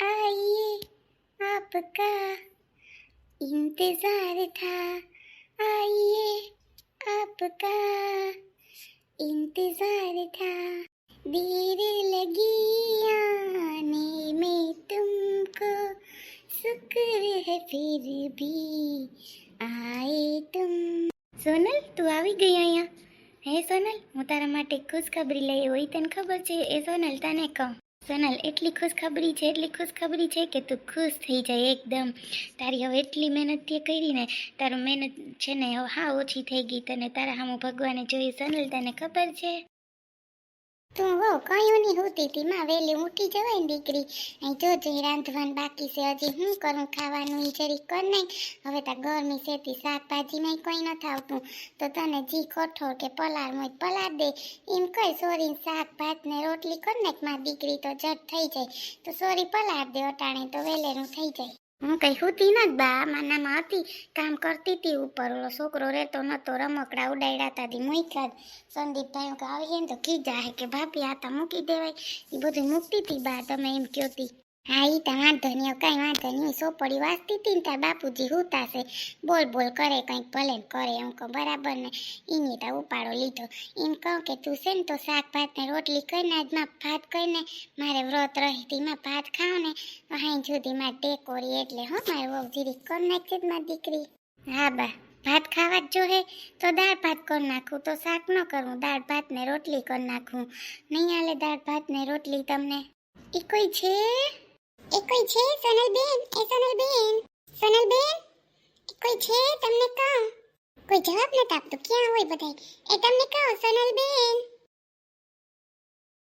आइए आपका इंतजार था आइए आपका इंतजार था देर लगी आने में तुमको शुक्र है फिर भी आए तुम સોનલ તું આવી ગઈ અહીંયા હે સોનલ હું તારા માટે ખુશખબરી લઈ હોય તને ખબર છે એ સોનલ તને કહું સોનલ, એટલી ખુશખબરી છે, એટલી ખુશખબરી છે કે તું ખુશ થઈ જાય એકદમ. તારી હવે એટલી મહેનત તે કરી ને, તારું મહેનત છે ને હા ઓછી થઈ ગઈ તને તારા સામું ભગવાને જોયું. સોનલ, તને ખબર છે? તું હો કયું નહીં હોતી તી માં વહેલી ઉઠી જવાય ને દીકરી. અહીં જો જઈ રાંધવાનું બાકી છે. હજી હું કરું ખાવાનું? ઈ જરી કર નાખ હવે તો ગરમી સેતી શાકભાજીમાં કોઈ ન થાવતું. તો તને જી કઠોળ કે પલાળ મોય પલાળ દે. એમ કઈ સોરી શાક, ભાત ને રોટલી કર નાખ. માં દીકરી તો જટ થઈ જાય. તો સોરી પલાળ દે અટાણે. તો વેલેનું થઈ જાય. હું કઈ હતી ને બા. માનામાં હતી, કામ કરતી હતી ઉપર. ઓલો છોકરો રહેતો નતો, રમકડા ઉડાડ્યા હતા દી મૂક્યા જ સંદીપભાઈ કે આવીએ ને તો કીધા હે કે, ભાભી, આ તો મૂકી દેવાય. એ બધું મૂકતી હતી બા, તમે એમ કયો તી. હા તો વાંધો નહીં કાંઈ વાંધો નહીં. સોપડી વાંચતી હતી ને તાર બાપુજી હુતાશે બોલ બોલ, કરે કંઈક ભલે કરે, એમ કહું. બરાબર ને? એની તો ઉપાડો લીધો. એમ કહું કે તું છે ને તો શાક ને રોટલી કરીને આજમાં ભાત કરીને મારે વ્રત રહી હતી. માં ભાત ખાવ ને હાઈ જુદી મારે ટેકોરી એટલે હો, મારે વહુ કર નાખજે જ મારી દીકરી. હા બા, ભાત ખાવા જ જોહે તો દાળ ભાત કરી નાખું. તો શાક ન કરું, દાળ ભાત ને રોટલી કરી નાખું. નહીં આલે દાળ ભાત ને રોટલી તમને. એ કોઈ છે? એ કોઈ છે, સોનલબેન? એ સોનલબેન? સોનલબેન? કોઈ છે, તમને કહું? કોઈ જવાબ નથી આપતું, ક્યાં હોય બધાય? એ તમને કહું, સોનલબેન?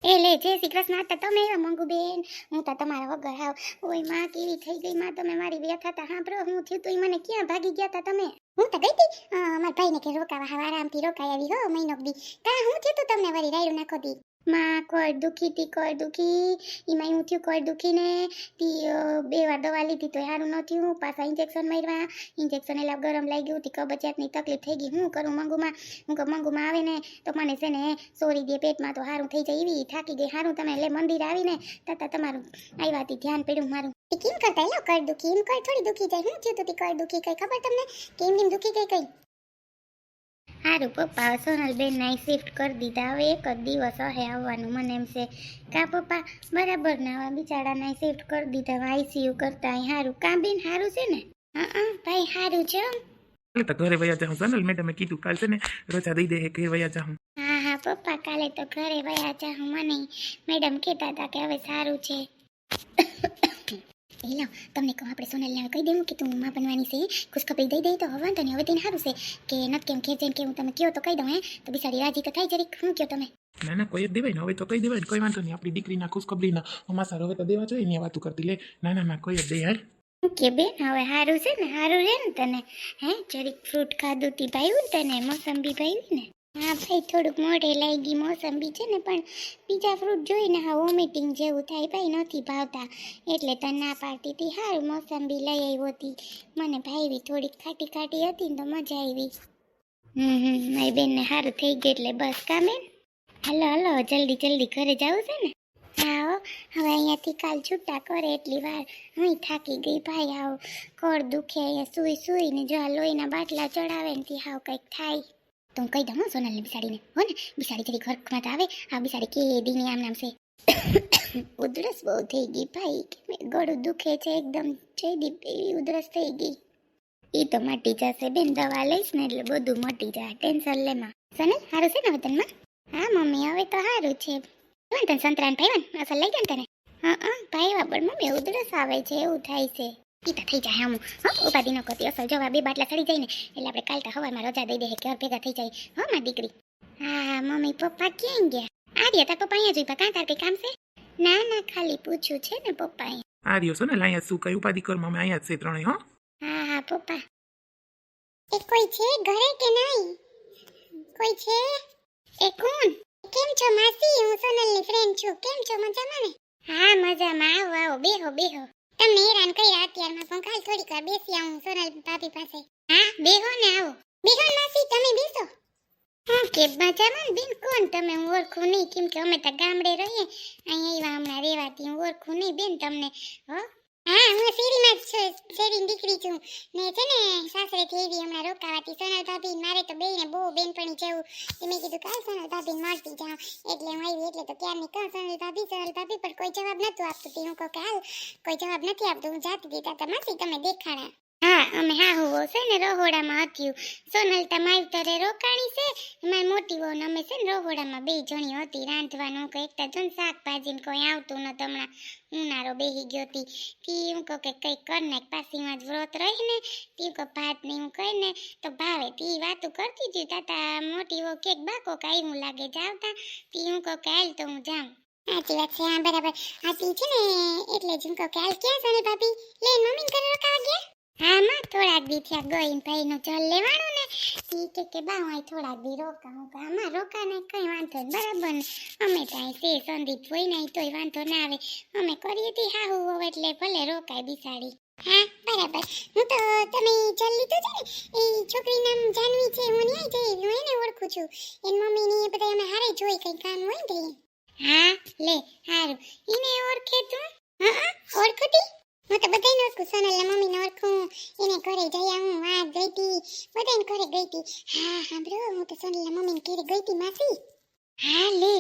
એ લે જે શ્રી કૃષ્ણ હતા તમે એવા મંગુ બેન હું તો તમારા વગર આવ ઓયમાં, કેવી થઈ ગઈ માં, તમે મારી વ્યથા તા બ્રો હું થયું તું મને ક્યાં ભાગી ગયા તા તમે? હું તો ગઈ હતી અ, મારા ભાઈને કે રોકાવા હાવ આરામથી રોકાઈ આવી હો મહિનો દી કા હું થયું તું તમને વળી રાયડું નાખો દી? માં કોઈ દુખી તી કોઈ દુખી એમાં એવું થયું કોઈ દુખી ને તી બે વાર દવા લીધી તો સારું ન થયું પાછા ઇન્જેક્શન માર્યા. ઇન્જેક્શન એટલે ગરમ લાગી ગયું તી કબજિયાતની તકલીફ થઈ ગઈ. હું કરું મંગુમાં? હું કહું મંગુમાં આવે ને તો મને છે ને સોરી દે પેટમાં તો સારું થઈ જાય એવી થાકી ગઈ. સારું તમે એટલે મંદિર આવીને તતા તમારું આવ્યા તી ધ્યાન પડ્યું મારું. કેમ કરતા? એલો કર દુખી એમ કર થોડી દુખી જાય. હું થયું તું કર દુખી કઈ ખબર તમને? કેમ કેમ દુખી ગઈ કઈ? હારું પપ્પા સોનલ બેન નાઈ શિફ્ટ કરી દીધા. હવે એક જ દિવસ હે આવવાનું મને એમ છે. કા પપ્પા બરાબર ને? હવે બિચારા નાઈ શિફ્ટ કરી દીધા આઈસીયુ કરતા અહીં હારું. કા બેન સારું છે ને? હા ભાઈ સારું છે. કાલે તો ઘરે વયા જાઉં સોનલ મેડમે કીધું કાલ છે ને રજા દઈ દે ઘરે વયા જાઉં. હા હા પપ્પા કાલે તો ઘરે વયા જા હું મને મેડમ કહેતા હતા કે હવે સારું છે. એલો તમને કહું આપણે સોનલને હવે કહી દેવું કે તું માં બનવાની છે ખુશખબરી દઈ દઈ તો હવે વાંધો નહીં હવે તેને સારું છે. કે નથી કેમ જેમ કે હું તમે કહો તો કહી દઉં હે? તો બિચારી રાજી તો થાય જરીક. હું કહો તમે? ના ના કોઈ દેવાય ને હવે તો કહી દેવાય ને કોઈ વાંધો નહીં. આપણી દીકરીના ખુશખબરીના અમાસા હવે તો દેવા જોઈએ ને વાતું કરતી લે. ના ના ના કોઈ દે યાર કે બેન હવે સારું છે ને સારું રહે ને તને હે? જરીક ફ્રૂટ ખાધું તી ભાઈ તને મોસંબી ભાઈ ને હા ભાઈ થોડુંક મોઢે લાગી મોસંબી છે ને પણ બીજા ફ્રૂટ જોઈને હા વોમિટિંગ જેવું થાય ભાઈ નથી ભાવતા. એટલે તને ના પાડતી હતી. સારું મોસંબી લઈ આવ્યો હતી મને ભાઈવી થોડીક ખાટી ખાટી હતી ને તો મજા આવી. હમ હમ મારી બેનને સારું થઈ ગયું એટલે બસ કામે હલો હાલો જલ્દી જલ્દી ઘરે જવું છે ને? હો, હવે અહીંયાથી કાલ છૂટા કરે એટલી વાર. હું થાકી ગઈ ભાઈ આવ કોળ દુખે અહીંયા સુઈ સુઈને જો આ લોહીના બાટલા ચડાવે ને થી હાવ કંઈક થાય. તો હું કહી દઉં હો બિસાડીને હો ને બિસાડી જરી ઘરમાં તો આવે આ બિસાડી કે દીની આમ નામ છે ઉધરસ બહુ થઈ ગઈ ભાઈ ગળું દુખે છે એકદમ જયદીપ એવી ઉધરસ થઈ ગઈ એ તો મટી જશે બેન દવા લઈશ ને એટલે બધું મટી જાય ટેન્શન લેમાં સોનલ સારું છે ને વતનમાં તનમાં હા મમ્મી હવે તો સારું છે તને સંતરાન ભાઈ અસલ લઈ ગયા તને હા હા ભાઈ પણ મમ્મી ઉધરસ આવે છે એવું થાય છે ઈ તો થઈ જાય હમ. હા ઉપાધિ ન કરતી અસલ જવા બે બાટલા સડી જાય ને એટલે આપણે કાલ તો હવામાં રજા દઈ દે કે ભેગા થઈ જાય. હો માં દીકરી. હા હા મમ્મી પપ્પા ક્યાં ગયા? આર્ય તાર પપ્પા અહીંયા જોઈ કાં તાર કઈ કામ છે? ના ના ખાલી પૂછ્યું છે ને પપ્પાએ આર્યો છો ને અહીંયા શું કઈ ઉપાધિ કર મમ્મી અહીંયા છે ત્રણેય હો. હા હા પપ્પા. એ કોઈ છે ઘરે કે નહીં? કોઈ છે? એ કોણ? કેમ છો માસી? હું સોનલની ફ્રેન્ડ છું. કેમ છો? મજામાં ને? હા મજામાં. આવો આવો. બેહો બેહો. તમને હેરાન કર્યા અત્યારમાં પણ કાલ થોડીક વાર બેસી આવું સોનલ ભાભી પાસે. હા, બેહો ને આવો. બેહો માસી, તમે બેસો. હું કે મજામાં બેન, કોણ તમે? હું ઓળખું નહીં. કેમ કે અમે તો ગામડે રહીએ. અહીંયા આવ્યા હમણાં રહેવાથી હું ઓળખું નહીં. બેન, તમને, હો? હા, હું શેરીમાં જ છું. છું. મેં છે ને સાસરેથી એવી હમણાં રોકાવાથી સોનલ ભાભી, મારે તો બેયને બહુ બેનપણી જેવું. તો મેં કીધું, કાલ સોનલ ભાભી મળતી જાઉં એટલે હું આવી, એટલે તો ક્યારની કહું, સોનલ ભાભી સોનલ ભાભી, પણ કોઈ જવાબ નતું આપતું. હું કહું કે, હાલ, કોઈ જવાબ નથી આપતું. હું જાતી દીધા તાતા તમે દેખાડા. હા, અમે હા હોવો છે ને રહોડામાં હતું સોનલ તા તરે રોકાણી છે. મારી મોટી વહુ અમે છે ને રહોડામાં બે જણી હતી. રાંધવાનું કે એકતા જોન શાકભાજી કોઈ આવતું ન હમણાં. ઉનાળો બેહી ગયો હતી. તી હું કહું કે કંઈક કર નાખ પાસીમાં જ વ્રત રહી ને. તી કહું, ભાત ને હું કહી ને. તો ભાવે, તી વાતું કરતી હતી. તાતા મોટી વહુ કેક બાકો કાંઈ લાગે જાવતા તી હું કહું કે, હાલ તો હું જાઉં. સાચી વાત છે, હા, બરાબર. હા, તી છે ને, એટલે જ હું કહું કે, હાલ ક્યાં છે ને, ભાભી? લે મમ્મી ઘરે રોકાવા ગયા? હા માં થોડાક દી થયા ગઈ ભાઈ જલ લેવાનું ને. તી કે કે બા, હું થોડાક દી રોકા હું આમાં રોકા ને કઈ વાંધો નહીં બરાબર ને? અમે ત્યાં તે સંદીપ હોય ને તોય વાંધો ના આવે. અમે કરીએ તી હા હું, એટલે ભલે રોકાય બિસાડી. હા, બરાબર. હું તો તમે જલ લીધું છે ને એ છોકરી નામ જાનવી છે, હું ન્યાય જઈ હું એને ઓળખું છું. એની મમ્મી ને એ બધા અમે હારે જોઈ કઈ કામ હોય ને હા, લે, હારું. એને ઓળખે તું? હા ઓળખું તી? હું તો બધાને ઓળખું સોનલ ને મમ્મીને ઓળખું એને ઘરે જઈ હું વાત ગઈ હતી બધાને ઘરે ગઈ હતી હા સાંભળો હું તો સોનલ ને મમ્મીને ઘરે ગઈ હતી માસી હા લે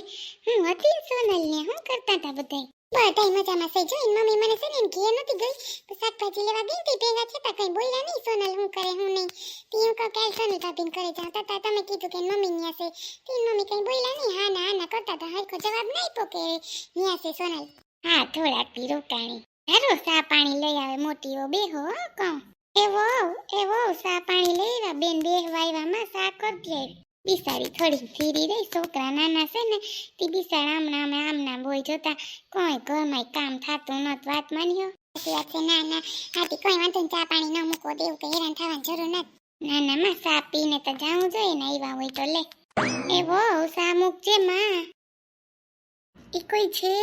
હું હતી ને સોનલ ને શું કરતા હતા બધાય બધા મજામાં છે જો મમ્મી મને છે ને ઘેર નથી ગઈ તો શાકભાજી લેવા ગઈ હતી ભેગા છતાં કઈ બોલ્યા નહીં સોનલ હું કરે હું નહીં તી હું કહું કાલ સોનલ ભાભીને ઘરે જાતા હતા તમે કીધું કે મમ્મી ન્યા છે તી મમ્મી કઈ બોલ્યા નહીં હા ના હા ના કરતા હતા હરખો જવાબ નહીં આપ્યો કે ન્યા છે સોનલ હા થોડાક બી રોકાણી હારો સા પાણી લઈ આવે મોટી હો બેહો હો કહું એવો એવો સા પાણી લઈ આવ્યા. બેન બેહવા આવ્યામાં સા કર આવી. બિસારી થોડી ફીરી રહી. છોકરા નાના છે ને, તે બિસાર હમણાં અમે આમના બોય જોતા કોઈ ઘરમાં કામ થતું નત વાત માન્યો? સાચી વાત ના હાથી કોઈ વાંધો ચા પાણી ન મૂકો. દેવું કે હેરાન થવાની જરૂર નથી. ના માં સા પીને તો જાવું જોઈએ ને આવ્યા હોય તો લે. એવો સા મૂકજે, માં. એ કોઈ છે?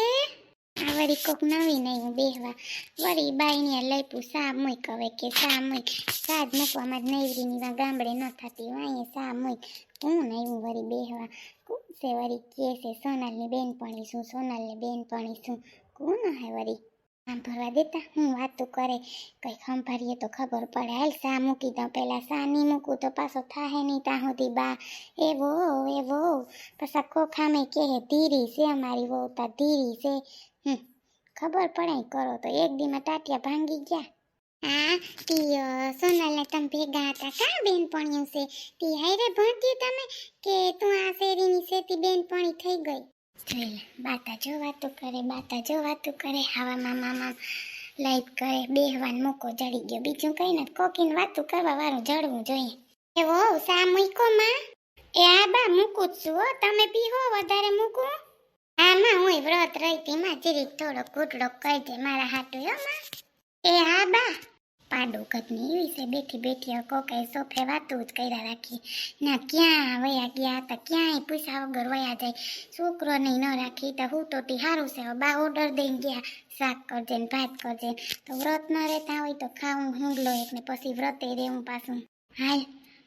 આ વળી કોક નવી નહીં બેહવા. વળી બાઈને લઈ સા મૂક હવે કે સા મૂક સા જ મૂકવામાં જ નૈવરીની વા ગામડે ન થતી વાંયે સા મૂક હું નહીં વળી બેહવા. છે વળી કે છે? સોનલની બેનપણી શું? સોનલની બેનપણી શું? કોણ હે વળી? આમ ભરવા દેતા? હું વાતું કરે. કંઈ સંભાળીએ તો ખબર પડે. હાલ સા મૂકી દઉં. પહેલાં સા નહીં મૂકું તો પાછો થાહે નહીં ત્યાં સુધી બા. એવો એવો પાછા ખોખામે કે ધીરી છે અમારી વહુ, તા ધીરી છે. હમ, ખબર પડે કરો તો. એક દીમાં ટાટિયા ભાંગી ગયા. હા તી સોનલને તમે ભેગા હતા. કા બેનપણીઓ છે? તી હારે ભણતી તમે કે તું આ શેરીની શેતી બેનપણી થઈ ગઈ? જોઈ બાતા જો વાતું કરે બાતા જો વાતું કરે. હાવામાં મામા લાઈટ કરે. બેહવાન મૂકો જડી ગયો. બીજું કઈ નથી. કોકીને વાતું કરવા વાળું જડવું જોઈએ. એવો સા મૂકો માં? એ આ બા મૂકું છું તમે પીહો વધારે મૂકું. આમાં હું વ્રત રહી તેમાં જીરીક થોડો ઘૂંટડો કરી દે, મારા હાટું માં. એ હા બા. પાડો કદની એવી છે, બેઠી બેઠી કોકાઈ સોફે વાતું જ કર્યા રાખી. ના, ક્યાં વયા ગયા હતા, ક્યાંય પૂછા વગર વયા જાય. છોકરો નહીં ન રાખી તો હું તો તી સારું છે બા ઓર્ડર દઈ ગયા, શાક કરજે ને ભાત કરજે. તો વ્રત ન રહેતા હોય તો ખાવું હુંગલો એક પછી વ્રતે રહેવું પાછું. હાલ.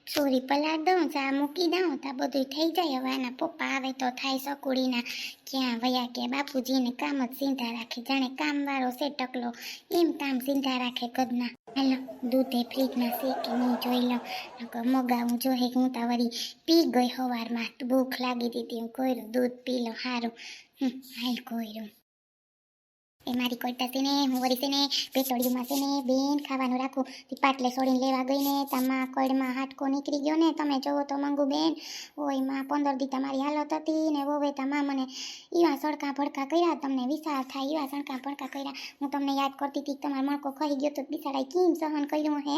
સોરી પલાળ દઉં ચા મૂકી દઉં, તા બધું થઈ જાય. હવે આના પપ્પા આવે તો થાય સકુડીના. ક્યાં વયા કે બાપુજીને કામ જ સીધા રાખે. જાણે કામવાળો છે ટકલો. એમ કામ સીધા રાખે કદના હાલો, દૂધે ફ્રીજમાં શેકી નહીં જોઈ લઉં. નકર મગાવું જોહે હું તા વળી પી ગઈ સવારમાં ભૂખ લાગી દીધી. હું કોયરું દૂધ પી લો સારું હાલ કોયરું. એ મારી કોઈતા છે ને હું વળી છે ને પેટોડિયુંમાં છે ને બેન ખાવાનું રાખું. તે પાટલે છોડીને લેવા ગઈ ને તમારા કોઈડમાં હાટકો નીકળી ગયો ને તમે જોવો તો મંગુ બેન. ઓયમાં પંદર દી તમારી હાલત હતી ને વોવે તમા મને એવા સડકા ભડકા કર્યા તમને વિશાળ થાય એવા સડકા ભડકા કર્યા. હું તમને યાદ કરતી હતી તમારો મણકો ખાઈ ગયો તો બિચારાએ કેમ સહન કર્યું હે?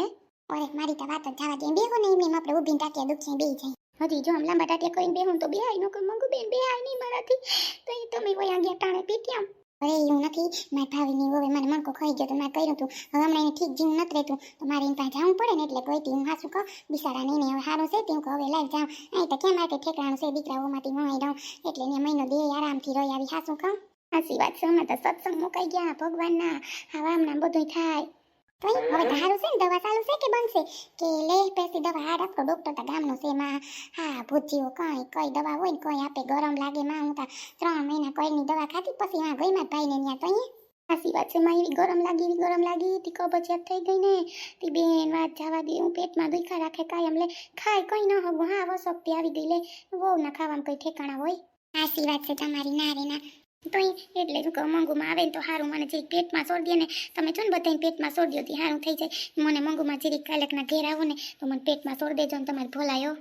ઓરે મારી તો વાત જ જવા દે બેહો ને એમને આપણે ઊભીને ટાટિયા દુખી બે જાય. હજી જો આમ લાંબા ટાટિયા કરીને બેહું તો બેહાય નો મંગુ બેન બે નહીં મારાથી. તો એ તમે કોઈ ગયા ટાણે પીટ્યા. અરે એવું નથી, મારી ભાવીની હવે મને મણકો ખાઈ ગયો તો મેં કર્યું હતું હવે હમણાં એને ઠીક જીવ નથી રહેતું. તો મારે એની પાસે જવું પડે ને એટલે કોઈ તી, હું હાસું કહું? બિચારા નહીં હવે સારું છે કહું, હવે લાઈવ જાઉં. અહીં તો કેમ માટે ઠેકરાણું છે દીકરાઓમાંથી હું રહું? એટલે એને મહિનો દે આરામથી રહી આવી. હાસું કહું? હાસી વાત છે હમણાં તો સત્સંગ મુકાઈ ગયા ભગવાનના. આવા હમણાં બધું થાય. તો હવે ધારું છે ને, દવા ચાલુ છે કે બનશે કે લે પેસી દવા હા રાખો ડોક્ટર તો ગામનો છે, માં. હા ભૂજીઓ કઈ કઈ દવા હોય ને કઈ આપે, ગરમ લાગે, માં. હું તા ત્રણ મહિના કોઈની દવા ખાધી, પછી હા ગઈ માં ભાઈ ને ત્યાં તો સાચી વાત છે, માં, એવી ગરમ લાગી, એવી ગરમ લાગી, તી કબજિયાત થઈ ગઈ ને. તી બેન વાત જવા દે, હું પેટમાં દુખા રાખે કાયમ લે. ખાય કઈ ન હગું હા, વસકતી આવી ગઈ, લે. વહુ ના ખાવામાં કઈ ઠેકાણા હોય? સાચી વાત છે, તમારી, ના રે, ના. તો એટલે શું કહું મંગુમાં આવે ને તો સારું મને જરીક પેટમાં સોર દે ને તમે છો ને બધાને પેટમાં સોર દો તી સારું થઈ જાય. મને મંગુમાં જરીક કાલકના ઘેર આવો ને, તો મને પેટમાં સોર દેજો ને તમારે ભોલાયો.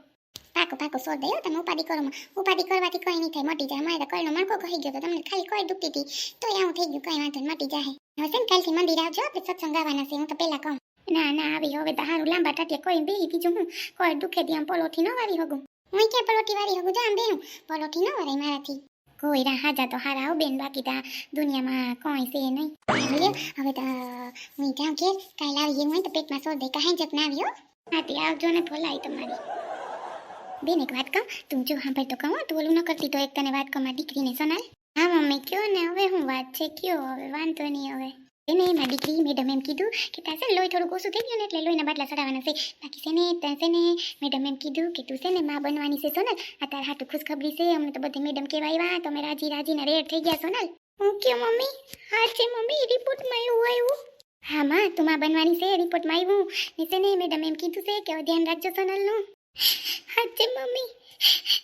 પાકો પાકો સોર દે તમે ઉપાધિ કરો. ઉપાધિ કરવાથી કોઈ નહીં થાય, મટી જાય. મારે તો કઈનો મણકો કહી ગયો તમને ખાલી કોઈ દુખતી હતી. તો એ આવું થઈ ગયું, કઈ વાંધો મટી જાય હવે ને કાલથી મંદિર આવજો આપણે સત્સંગ ગાવાના છે, હું તો પહેલા કહું. ના ના, આવી હવે તો સારું લાંબા ટાટિયા કોઈ બેહી બીજું હું. કોઈ દુખે ત્યાં પલોઠી ન વારી હગું. હું ક્યાં પલોઠી વારી હગું? જામ બેહું. પલોઠી ન વરાય મારાથી. કોઈ રા હાજા તો હારા હો બેન, બાકી તા દુનિયામાં કોઈ છે નહીં. હવે તો, હું જાઉં કે કાલ આવી હોય તો પેટમાં સોર દે કાંઈ જત ના આવ્યો હાથી, આવજો ને ભલાઈ તમારી. બેન, એક વાત કહું, તું જો સાંભળ તો કહું તું ઓલું ન કરતી તો એક તને વાત કહું દીકરીને સોનાલ હા, મમ્મી, કયો ને, હવે હું વાત છે? કયો હવે? વાંધો નહીં હવે. એને મારી દીકરી મેડમ એમ કીધું કે તાર છે લોહી થોડુંક ઓછું થઈ ગયું ને એટલે લોહીના બાટલા ચડાવવાના છે. બાકી છે ને ત્યાં છે ને, મેડમ એમ કીધું કે તું છે ને માં બનવાની છે, સોનલ. આ તારા હાથું ખુશખબરી છે, અમને તો બધી મેડમ કહેવા આવ્યા તમે રાજી રાજીના રેડ થઈ ગયા, સોનલ. હું કે મમ્મી? હા છે મમ્મી રિપોર્ટમાં એવું આવ્યું. હા માં, તું માં બનવાની છે, રિપોર્ટમાં આવ્યું. ને છે ને, મેડમ એમ કીધું છે કે ધ્યાન રાખજો, સોનલનું. હા છે મમ્મી.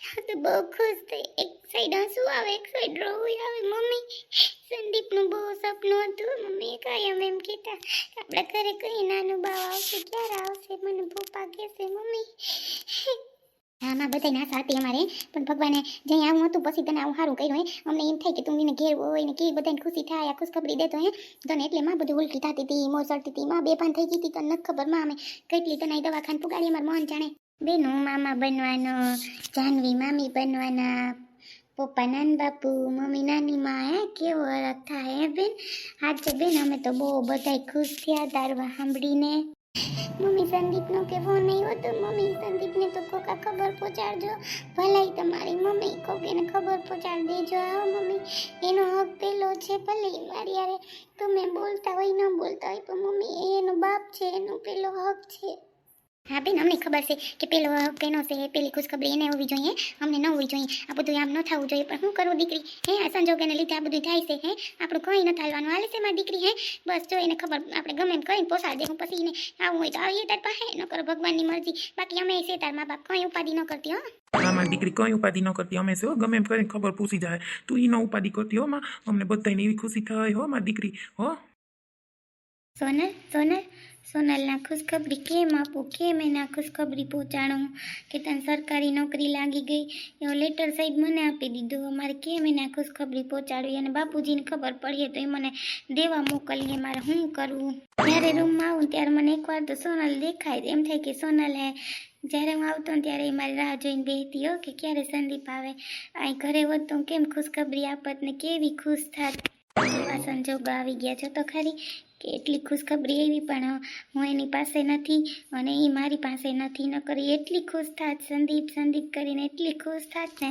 હા તો બહુ ખુશ થઈ, એક સાઈડ હસવું આવે, એક સાઈડ રોવું આવે, મમ્મી. સંદીપનું બહુ સપનું હતું. મમ્મી કાયમ એમ કહેતા આપડે ઘરે કઈ નાનું બાવ આવશે, ક્યારે આવશે? મને પપ્પા કહેશે મમ્મી. આમાં બધા ના સાથી અમારે. પણ ભગવાને જ્યાં આવું હતું, પછી તને આવું સારું કર્યું, હે? અમને એમ થાય કે તું એને ઘેર હોય ને કેવી બધાને ખુશી થાય, આ ખુશખબરી દેતો હે? તને એટલે માં બધું ઉલટી થતી હતી મોં ચડતી હતી, માં બેભાન થઈ ગઈ હતી, તને નથી ખબર, માં અમે કેટલી તને દવાખાને પુગાડી, અમારું મન જાણે. બેનું મામા બનવાનો, જાનવી મામી બનવાના પપ્પા નાન બાપુ, મમ્મી નાની માં કેવો થાય, હે, બેન? આજે, બેન, અમે તો બહુ બધાય ખુશ થયા તારવા સાંભળીને. મમ્મી સંદીપનો કે ફોન આવ્યો તો મમ્મી સંદીપને તો કોકા ખબર પહોંચાડજો. ભલાઈ તમારી મમ્મી કોકે ને ખબર પહોંચાડ દેજો. આવો મમ્મી, એનો હક પેલો છે ભલે મારી યારે તમે બોલતા હોય, ન બોલતા હોય, પણ મમ્મી, એનો બાપ છે, એનો પેલો હક છે. હા બેન અમને ખબર છે કે પેલો પેનો છે પેલી ખુશખબરી એને હોવી જોઈએ અમને ન હોવી જોઈએ. આ બધું આમ ન થવું જોઈએ પણ શું કરું દીકરી? હે આ સંજોગોને લીધે આ બધું થાય છે હે? આપણું કંઈ ન થાલવાનું હાલે છે મારી દીકરી હે? બસ જો એને ખબર આપણે ગમે એમ કરીને પોસાડ દેવું પછી એને આવું હોય તો આવીએ તાર પાસે? ન કરો ભગવાનની મરજી. બાકી અમે છે તાર મા બાપ કંઈ ઉપાધિ ન કરતી હો. હા મારી દીકરી કંઈ ઉપાધિ ન કરતી. અમે શું ગમે એમ કરીને ખબર પૂછી જાય. તું એનો ન ઉપાધિ કરતી હો માં. અમને બધાને એવી ખુશી થાય હો મારી દીકરી હો. સોનલ સોનલ સોનલના ખુશખબરી કેમ આપું? કેમ એના ખુશખબરી પહોંચાડું? કે તને સરકારી નોકરી લાગી ગઈ? એવો લેટર સાહેબ મને આપી દીધો. અમારે કેમ એના ખુશખબરી પહોંચાડવી? અને બાપુજીને ખબર પડીએ તો એ મને દેવા મોકલીએ મારે શું કરવું? જ્યારે રૂમમાં આવું ત્યારે મને એકવાર તો સોનલ દેખાય. એમ થાય કે સોનલ હે. જ્યારે હું આવતો ને ત્યારે એ મારી રાહ જોઈને બેહતી હો કે ક્યારે સંદીપ આવે? અહીં ઘરે હોત તો કેમ ખુશખબરી આપત ને કેવી ખુશ થાત? એવા સંજોગો આવી ગયા છો. તો ખરી કે એટલી ખુશખબરી એવી પણ હું એની પાસે નથી અને એ મારી પાસે નથી. ન કરી એટલી ખુશ થાત સંદીપ સંદીપ કરીને એટલી ખુશ થાત ને